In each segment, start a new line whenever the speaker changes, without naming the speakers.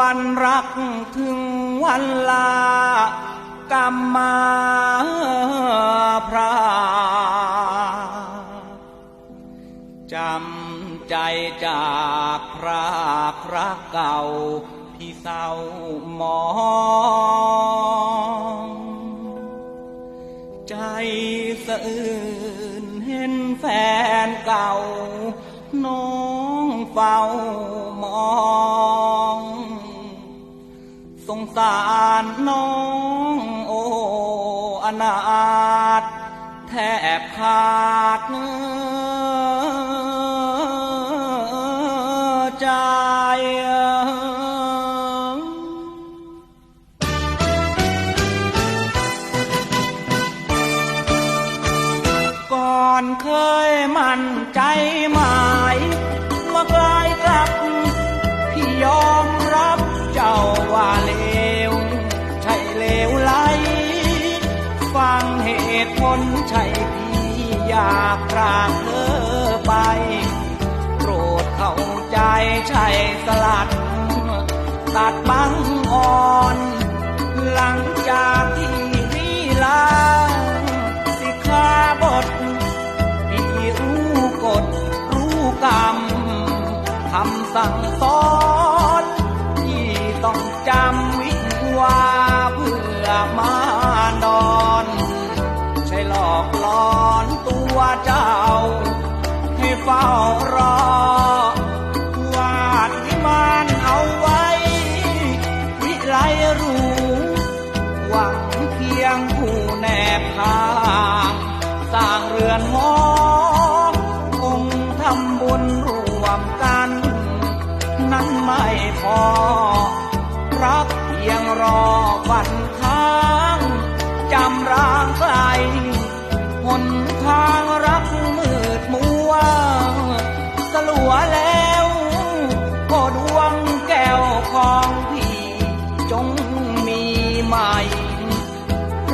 วันรักถึงวันลากรรมมาพระจำใจจากพระพระเก่าพี่เศร้ามอง ใจสะอื้นเห็นแฟนเก่า น้องเฝ้ามอง สงสารน้องโออนาถแทบขาดใจก่อนเคยมั่นใจหมาย ตุผลใช่พี่อยากพรากเธอไป โปรดเข้าใจใช่สลัด ตัดบังอ่อน หลังจากที่พี่ลาสิกขาบทพี่รู้กฎรู้กรรมคำสั่งสอน ใช่หลอกหลอนตัวเจ้า ให้เฝ้ารอวาดวิมานเอาไว้ วิไลรู้ หวังเพียงผู้แนบทางสร้างเรือนหอคงทำบุญรวมกัน นั้นไม่พอรักเพียงรอวันค้าง จำร่างไกลหนทางรักมืดมัว สลัวแล้วก็ดวงแก้วของพี่จงมีใหม่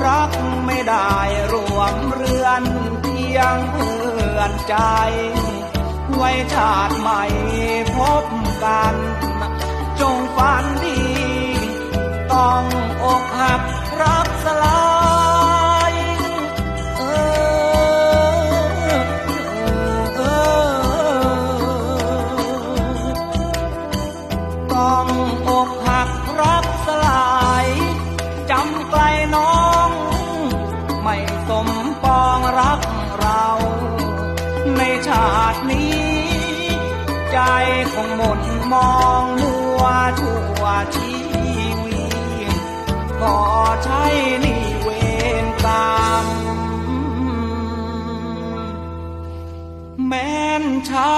รักไม่ได้รวมเรือนเพียงเพื่อนใจ ไว้ชาติใหม่พบกัน องอกหักรักสลายจำไกลน้อง ไม่สมปองรักเรา ในชาตินี้ ใจคงหมดมองมัวชั่วชีวิตก็ใช่นี่เวรกรรมแม้นชา